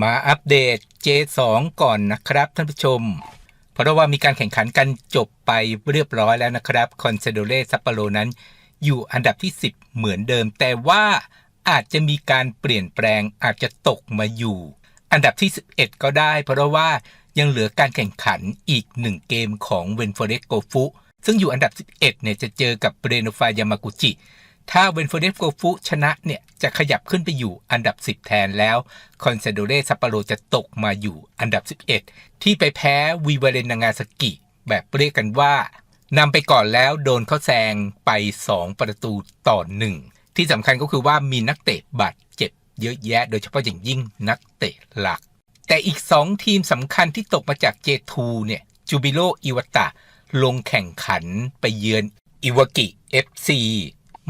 มาอัปเดต J2 ก่อนนะครับท่านผู้ชม เพราะว่ามีการแข่งขันกันจบไปเรียบร้อยแล้วนะครับคอนเซโดเรซัปโปโรนั้นอยู่อันดับที่ 10 เหมือนเดิม แต่ว่าอาจจะมีการเปลี่ยนแปลงอาจจะตกมาอยู่ อันดับที่ 11 ก็ได้ เพราะว่ายังเหลือการแข่งขันอีกหนึ่งเกมของเวนโฟเรสโกฟุซึ่งอยู่อันดับ 11เนี่ยจะเจอกับเบรโนฟายามากุจิ ถ้าเวนโฟเรสโกฟุชนะเนี่ยจะขยับขึ้นไปอยู่อันดับ 10 แทนแล้วคอนเซโดเรซัปโปโรจะตกมาอยู่อันดับ 11 ที่ไปแพ้วีเวเรนนางาสกิ แบบเรียกกันว่านำไปก่อนแล้วโดนเขาแซงไป 2 ประตูต่อหนึ่งที่สำคัญก็คือว่ามีนักเตะบาดเจ็บเยอะแยะ โดยเฉพาะอย่างยิ่งนักเตะหลัก แต่อีก 2 ทีมสำคัญที่ตกมาจาก J2 เนี่ยจูบิโลอิวตะลงแข่งขันไปเยือนอิวากิ FC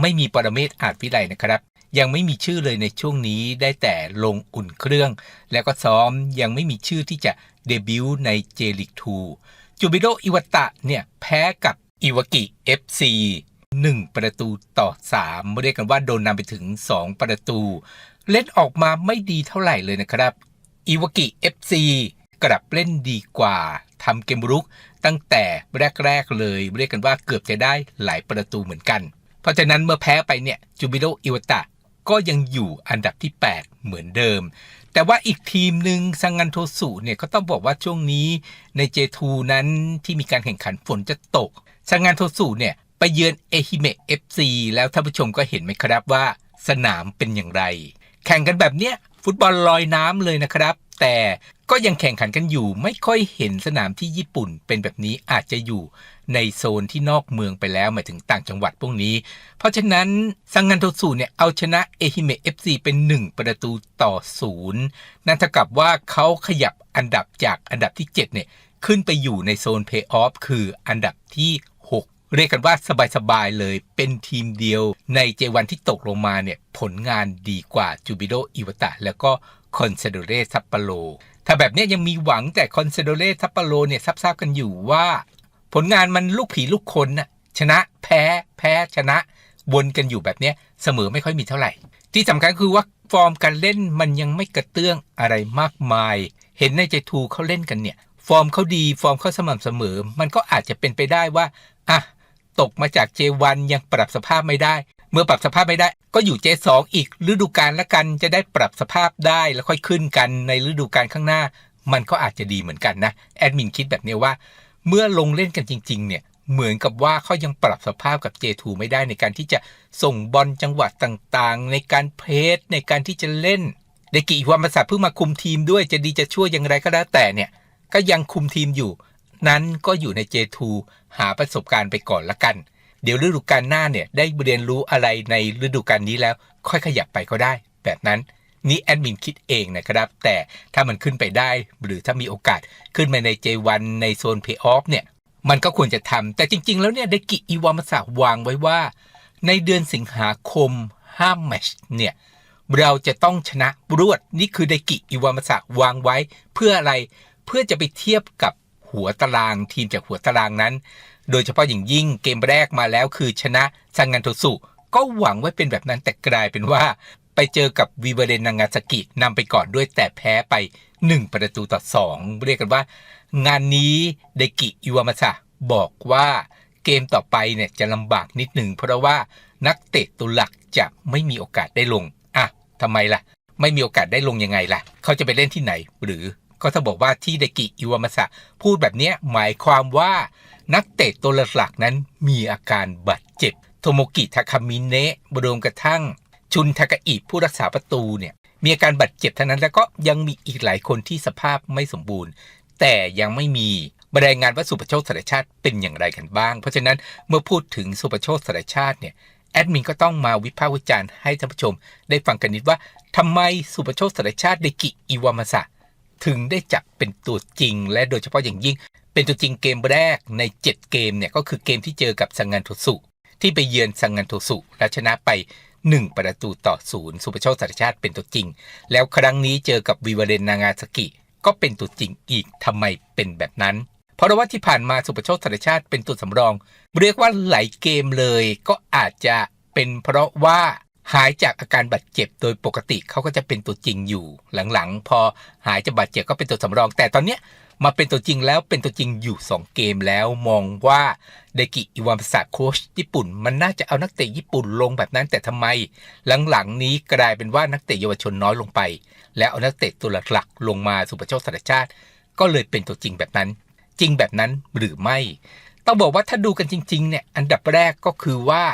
ไม่มีปรเมศอาจวิไลนะครับ ยังไม่มีชื่อเลยในช่วงนี้ได้แต่ลงอุ่นเครื่อง แล้วก็ซ้อมยังไม่มีชื่อที่จะเดบิวต์ในเจลิก2จูบิโดอิวตะเนี่ยแพ้กับอิวากิ FC 1 ประตูต่อ3เรียกกันว่าโดนนำไปถึง 2 ประตู เล่นออกมาไม่ดีเท่าไหร่เลยนะครับอิวากิ FC กลับเล่นดีกว่าทำเกมรุกตั้งแต่แรก ๆ เลยเรียกกันว่าเกือบจะได้หลายประตูเหมือนกัน ราะฉะนั้นเมื่อแพ้ไปเนี่ยจูบิโดอิวตะก็ยังอยู่อันดับที่ 8 เหมือนเดิม แต่ว่าอีกทีมหนึ่งซังงันโทสุเนี่ยก็ต้องบอกว่าช่วงนี้ใน J2 นั้นที่มีการแข่งขันฝนจะตกซังงันโทสุเนี่ยไปเยือนเอฮิเมะ FC แล้วท่านผู้ชมก็เห็นไหมครับว่าสนามเป็นอย่างไร แข่งกันแบบเนี้ยฟุตบอลลอยน้ำเลยนะครับ แต่ก็ยังแข่งขันกันอยู่ไม่ค่อยเห็นสนามที่ญี่ปุ่นเป็นแบบนี้อาจจะอยู่ในโซนที่นอกเมืองไปแล้วหมายถึงต่างจังหวัดพวกนี้ เพราะฉะนั้นซังงันโทสุเนี่ยเอาชนะเอฮิเมะ FC เป็น 1 ประตูต่อศูนย์นั่นเท่ากับว่าเขาขยับอันดับจากอันดับที่ 7 เนี่ย ขึ้นไปอยู่ในโซนเพย์ออฟคืออันดับที่ 6 เรียกกันว่าสบายๆเลย เป็นทีมเดียว ในเจวันที่ตกลงมาเนี่ยผลงานดีกว่าจูบิโดอิวตะแล้วก็คอนเซโดเรซัปโปโรถ้าแบบนี้ยังมีหวังแต่คอนเซโดเรซัปโปโรเนี่ยทราบๆกันอยู่ว่า ผลงานมันลูกผีลูกคนน่ะชนะแพ้แพ้ชนะ วนกันอยู่แบบนี้เสมอไม่ค่อยมีเท่าไหร่ ที่สำคัญคือว่าฟอร์มการเล่นมันยังไม่กระเตื้องอะไรมากมาย เห็นในเจทูเขาเล่นกันเนี่ย ฟอร์มเขาดีฟอร์มเขาสม่ำเสมอ มันก็อาจจะเป็นไปได้ว่าอะ ตกมาจาก J1 ยังปรับสภาพไม่ได้ เมื่อปรับสภาพไม่ได้ ก็อยู่ J2 อีกฤดูกาลละกันจะได้ปรับสภาพได้แล้วค่อยขึ้นกันในฤดูกาลข้างหน้า มันก็อาจจะดีเหมือนกันนะแอดมินคิดแบบนี้ว่า เมื่อลงเล่นกันจริง ๆ เนี่ยเหมือนกับว่าเขายังปรับสภาพกับ J2 ไม่ได้ในการที่จะส่งบอลจังหวะต่างๆ ในการเพรสในการที่จะเล่นเดกิวามาสะเพิ่งมาคุมทีมด้วยจะดีจะช่วยอย่างไรก็แล้วแต่เนี่ยก็ยังคุมทีมอยู่ นั้นก็อยู่ใน J2 หาประสบการณ์ไปก่อนละกัน เดี๋ยวฤดูกาลหน้าเนี่ยได้เรียนรู้อะไรในฤดูกาลนี้แล้ว ค่อยขยับไปก็ได้ แบบนั้นนี่แอดมินคิดเองนะครับ แต่ถ้ามันขึ้นไปได้ หรือถ้ามีโอกาสขึ้นมาใน J1 ในโซนเพย์ออฟเนี่ย มันก็ควรจะทำแต่จริง ๆ แล้วเนี่ยเดกิอิวามาสะวางไว้ว่า ในเดือนสิงหาคมห้ามแมชเนี่ยเราจะต้องชนะรวดนี่คือเดกิอิวามาสะวางไว้ เพื่ออะไรเพื่อจะไปเทียบกับ หัวตารางทีมจากหัวตารางนั้น โดยเฉพาะอย่างยิ่งเกมแรกมาแล้วคือชนะซังงันโทสุก็หวังไว้เป็นแบบนั้นแต่กลายเป็นว่า ไปเจอกับวีเวเรนนางาซากินำไปก่อนด้วยแต่แพ้ไป 1 ประตูต่อ 2 เรียกกันว่า งานนี้เดกิอิวามาสะบอกว่าเกมต่อไปเนี่ยจะลำบากนิดหนึ่งเพราะว่านักเตะตัวหลักจะไม่มีโอกาสได้ลง อะทำไมล่ะ ไม่มีโอกาสได้ลงยังไงล่ะ เขาจะไปเล่นที่ไหนหรือ ก็ถ้าบอกว่าที่เดกิอิวามาสะพูดแบบนี้หมายความว่านักเตะตัวหลักนั้นมีอาการบาดเจ็บ โทโมกิทาคามิเนะบรวมกระทั่ง ชุนทากาอิผู้รักษาประตูเนี่ยมีอาการบาดเจ็บเท่านั้นแล้วก็ยังมีอีกหลายคนที่สภาพไม่สมบูรณ์ แต่ยังไม่มีบรายงานว่าสุปโชคสารชาติเป็นอย่างไรกันบ้าง เพราะฉะนั้นเมื่อพูดถึงสุปโชคสารชาติเนี่ยแอดมินก็ต้องมาวิพากษ์วิจารณ์ให้ท่านผู้ชม ได้ฟังกันนิดว่าทำไมสุปโชคสารชาติเดกิอิวามาสะ ถึงได้จับเป็นตัวจริง และโดยเฉพาะอย่างยิ่ง เป็นตัวจริงเกมแรกใน 7 เกมเนี่ยก็คือเกมที่เจอกับซังงันโทสุ ที่ไปเยือนซังงันโทสุและชนะไป 1 ประตูต่อศูนย์สุปโชคสารชาติเป็นตัวจริง แล้วครั้งนี้เจอกับวิวาเรนนางาสกิ ก็เป็นตัวจริงอีกทำไมเป็นแบบนั้น เพราะว่าที่ผ่านมาสุปโชคสารชาติเป็นตัวสำรอง เรียกว่าหลายเกมเลยก็อาจจะเป็นเพราะว่า หายจากอาการบาดเจ็บโดยปกติเขาก็จะเป็นตัวจริงอยู่หลังๆ พอหายจากบาดเจ็บก็เป็นตัวสำรอง แต่ตอนเนี้ยมาเป็นตัวจริงแล้วเป็นตัวจริงอยู่ 2 เกมแล้วมองว่าเดกิอิวามสะโค้ชญี่ปุ่น มันน่าจะเอานักเตะญี่ปุ่นลงแบบนั้น แต่ทำไมหลังๆนี้กลายเป็นว่านักเตะเยาวชนน้อยลงไป แล้วเอานักเตะตัวหลักๆลงมาสุปโชคสัตชาติ ก็เลยเป็นตัวจริงแบบนั้น จริงแบบนั้นหรือไม่ ต้องบอกว่าถ้าดูกันจริงๆเนี่ยอันดับแรกก็คือว่า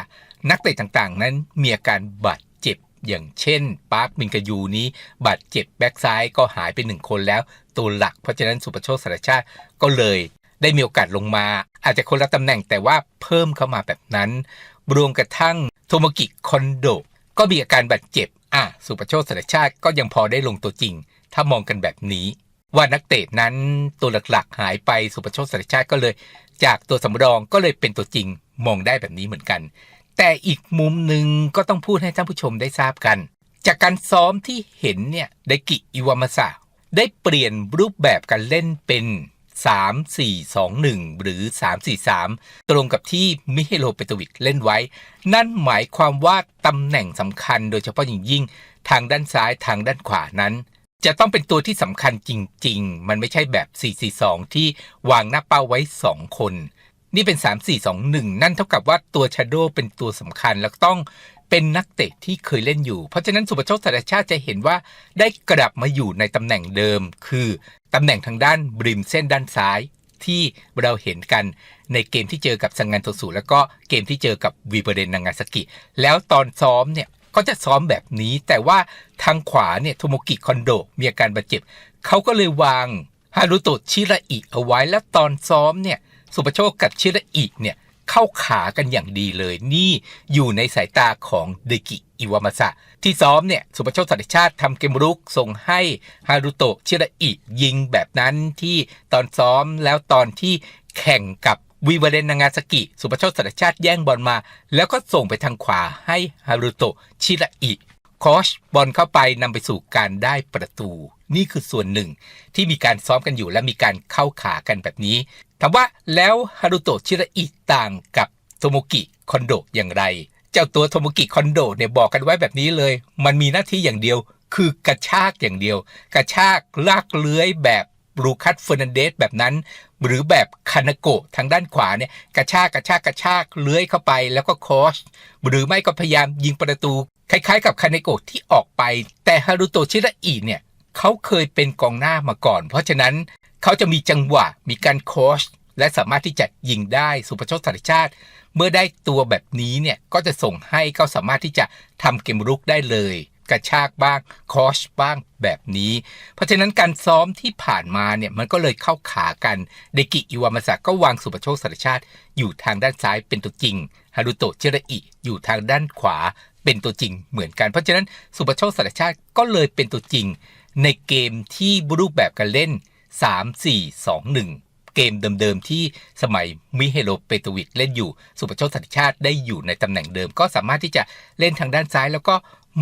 นักเตะต่างๆ นั้นมีอาการบาดเจ็บอย่างเช่นปาร์คมินกายูนี้บาดเจ็บแบ็กซ้ายก็หายไปหนึ่งคนแล้ว ตัวหลักเพราะฉะนั้นสุปโชคสารชาติก็เลยได้มีโอกาสลงมา อาจจะคนละตำแหน่งแต่ว่าเพิ่มเข้ามาแบบนั้น รวมกระทั่งโทโมกิคอนโด ก็มีอาการบาดเจ็บอะสุปโชคสารชาติก็ยังพอได้ลงตัวจริง ถ้ามองกันแบบนี้ ว่านักเตะนั้นตัวหลักๆหายไปสุปโชคสารชาติก็เลย จากตัวสำรองก็เลยเป็นตัวจริงมองได้แบบนี้เหมือนกัน แต่อีกมุมหนึ่งก็ต้องพูดให้ท่านผู้ชมได้ทราบกัน จากการซ้อมที่เห็นเนี่ยไดกิอิวามาสะได้เปลี่ยนรูปแบบการเล่นเป็น 3 4 2 1 หรือ 3 4 3 ตรงกับที่มิเฮโลเปโตวิกเล่นไว้ นั่นหมายความว่าตำแหน่งสำคัญโดยเฉพาะอย่างยิ่ง ทางด้านซ้ายทางด้านขวานั้น จะต้องเป็นตัวที่สำคัญจริง ๆ มันไม่ใช่แบบ 4-4-2 ที่วางหน้าเป้าไว้ 2 คน นี่เป็น 3-4-2-1 นั่นเท่ากับว่าตัวชาโดเป็นตัวสำคัญ แล้วต้องเป็นนักเตะที่เคยเล่นอยู่ เพราะฉะนั้นสุปโชคสารชาติจะเห็นว่าได้กลับมาอยู่ในตำแหน่งเดิม คือตำแหน่งทางด้านบริมเส้นด้านซ้ายที่เราเห็นกันในเกมที่เจอกับซังงานโทสุแล้วก็เกมที่เจอกับวีเบเรนนางาซากิ แล้วตอนซ้อมเนี่ยก็จะซ้อมแบบนี้ แต่ว่าทางขวาเนี่ยโทโมกิคอนโดมีอาการบาดเจ็บเขาก็เลยวางฮารุโตะชิระอิเอาไว้แล้วตอนซ้อมเนี่ย สุปโชคกับชิระอิเนี่ยเข้าขากันอย่างดีเลยนี่อยู่ในสายตาของเดกิอิวามาสะที่ซ้อมเนี่ยสุปโชคสันติชาติทำเกมรุกส่งให้ฮารุโตะชิระอิยิงแบบนั้นที่ตอนซ้อมแล้วตอนที่แข่งกับวีวาเรนนางาซากิ สุปโชคสันติชาติแย่งบอลมา แล้วก็ส่งไปทางขวาให้ฮารุโตะชิระอิคอชบอลเข้าไปนำไปสู่การได้ประตู นี่คือส่วนหนึ่ง ที่มีการซ้อมกันอยู่และมีการเข้าขากันแบบนี้ถามว่าแล้วฮารุโตะชิระอิต่างกับโทโมกิคอนโดอย่างไร เจ้าตัวโทโมกิคอนโดเนี่ยบอกกันไว้แบบนี้เลย มันมีหน้าที่อย่างเดียว คือกระชากอย่างเดียว กระชากลากเลื้อยแบบบรูคัสเฟอร์นันเดสแบบนั้น หรือแบบคานาโกะทางด้านขวาเนี่ยกระชากกระชากกระชากเลื้อยเข้าไปแล้วก็คอสหรือไม่ก็พยายามยิงประตู คล้ายๆ กับคานาโกะที่ออกไป แต่ฮารุโตชิระอิเนี่ย เขาเคยเป็นกองหน้ามาก่อน เพราะฉะนั้นเขาจะมีจังหวะมีการโคชและสามารถที่จะยิงได้สุปโชคสัตชาติ เมื่อได้ตัวแบบนี้เนี่ยก็จะส่งให้เขาสามารถที่จะทำเกมรุกได้เลย กระชากบ้างคอชบ้างแบบนี้ เพราะฉะนั้นการซ้อมที่ผ่านมาเนี่ยมันก็เลยเข้าขากันเดกิอิวามาสะก็วางสุปโชคสันติชาติ อยู่ทางด้านซ้ายเป็นตัวจริงฮารุโตะเจระอิอยู่ทางด้านขวาเป็นตัวจริงเหมือนกัน เพราะฉะนั้นสุปโชคสันติชาติก็เลยเป็นตัวจริง ในเกมที่รูปแบบการเล่น 3 4 2 1เกมเดิมๆที่สมัยมิเฮโลเปโตวิกเล่นอยู่ สุปโชคสันติชาติได้อยู่ในตำแหน่งเดิม ก็สามารถที่จะเล่นทางด้านซ้าย แล้วก็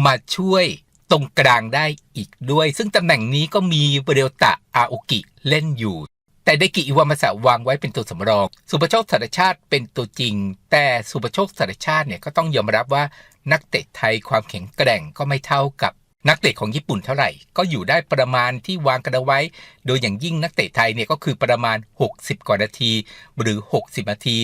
มาช่วยตรงกลางได้อีกด้วย ซึ่งตำแหน่งนี้ก็มีเรียวตะอาโอกิเล่นอยู่ แต่ได้กิอิวามาสะวางไว้เป็นตัวสำรอง สุปโชคสารชาติเป็นตัวจริง แต่สุปโชคสารชาติเนี่ยก็ต้องยอมรับว่านักเตะไทยความแข็งแกร่งก็ไม่เท่ากับ นักเตะของญี่ปุ่นเท่าไหร่ ก็อยู่ได้ประมาณที่วางกันเอาไว้ โดยอย่างยิ่งนักเตะไทยเนี่ยก็คือประมาณ 60 กว่านาที หรือ 60 นาที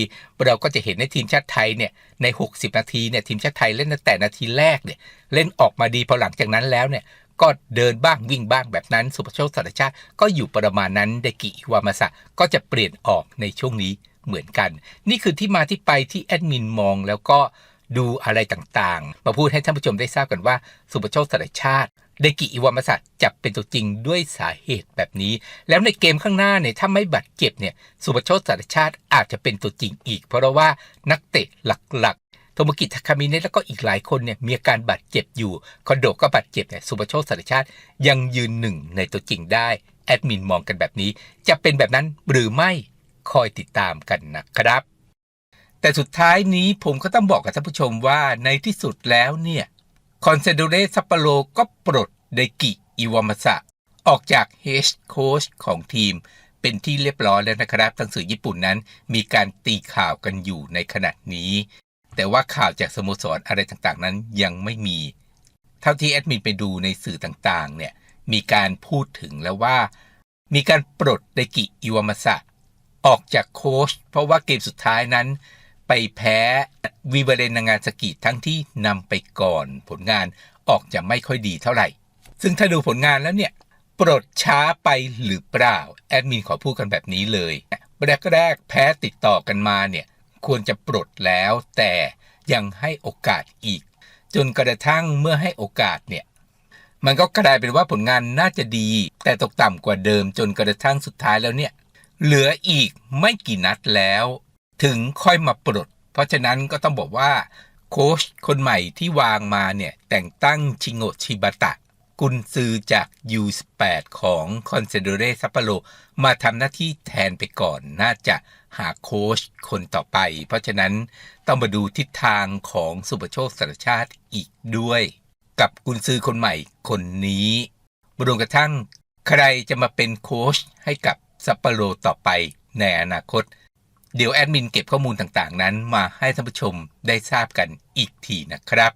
เราก็จะเห็นในทีมชาติไทยเนี่ยใน 60 นาทีเนี่ยทีมชาติไทยเล่นตั้งแต่นาทีแรกเนี่ยเล่นออกมาดีพอหลังจากนั้นแล้วเนี่ยก็เดินบ้างวิ่งบ้างแบบนั้นสุภโชคสัตชาติก็อยู่ประมาณนั้นเดกิวามาสะก็จะเปลี่ยนออกในช่วงนี้เหมือนกัน นี่คือที่มาที่ไปที่แอดมินมองแล้วก็ ดูอะไรต่างๆ มาพูดให้ท่านผู้ชมได้ทราบกันว่า สุปโชคสัตชาติเดกิอิวามาสะจะเป็นตัวจริงด้วยสาเหตุแบบนี้ แล้วในเกมข้างหน้าเนี่ยถ้าไม่บาดเจ็บเนี่ยสุปโชคสัตชาติอาจจะเป็นตัวจริงอีก เพราะว่านักเตะหลักๆโทมกิทาคามิเนะแล้วก็อีกหลายคนเนี่ยมีอาการบาดเจ็บอยู่คอนโดก็บาดเจ็บเนี่ยสุปโชคสัตชาติยังยืนหนึ่งในตัวจริงได้แอดมินมองกันแบบนี้ จะเป็นแบบนั้นหรือไม่คอยติดตามกันนะครับ แต่สุดท้ายนี้ผมก็ต้องบอกกับท่านผู้ชมว่าในที่สุดแล้วเนี่ยคอนเซโดเรซัปโปโรก็ปลดไดกิอิวามาสะออกจากเฮดโค้ชของทีม เป็นที่เรียบร้อยแล้วนะครับทางสื่อญี่ปุ่นนั้นมีการตีข่าวกันอยู่ในขณะนี้ แต่ว่าข่าวจากสโมสรอะไรต่างๆนั้นยังไม่มี เท่าที่แอดมินไปดูในสื่อต่างๆเนี่ยมีการพูดถึงแล้วว่า มีการปลดไดกิอิวามาสะออกจากโค้ชเพราะว่าเกมสุดท้ายนั้น ไปแพ้วิเบเรนางานสกิทั้งที่นำไปก่อนผลงานออกจะไม่ค่อยดีเท่าไหร่ ซึ่งถ้าดูผลงานแล้วเนี่ย ปลดช้าไปหรือเปล่า แอดมินขอพูดกันแบบนี้เลยแรกๆแพ้ติดต่อกันมาเนี่ย ควรจะปลดแล้ว แต่ยังให้โอกาสอีก จนกระทั่งเมื่อให้โอกาสเนี่ย มันก็กลายเป็นว่าผลงานน่าจะดี แต่ตกต่ำกว่าเดิมจนกระทั่งสุดท้ายแล้วเนี่ย เหลืออีกไม่กี่นัดแล้ว ถึงค่อยมาปลด เพราะฉะนั้นก็ต้องบอกว่าโค้ชคนใหม่ที่วางมาเนี่ย แต่งตั้งชิโงชิบาตะ กุนซือจาก U18 ของคอนเซโดเรซัปโปโรมาทำหน้าที่แทนไปก่อน น่าจะหาโค้ชคนต่อไป เพราะฉะนั้นต้องมาดูทิศทางของสุปโชคสารชาติอีกด้วย กับกุนซือคนใหม่คนนี้รวมกระทั่งใครจะมาเป็นโค้ชให้กับซัปโปโรต่อไปในอนาคต เดี๋ยวแอดมินเก็บข้อมูลต่างๆ นั้นมาให้ท่านผู้ชมได้ทราบกันอีกทีนะครับ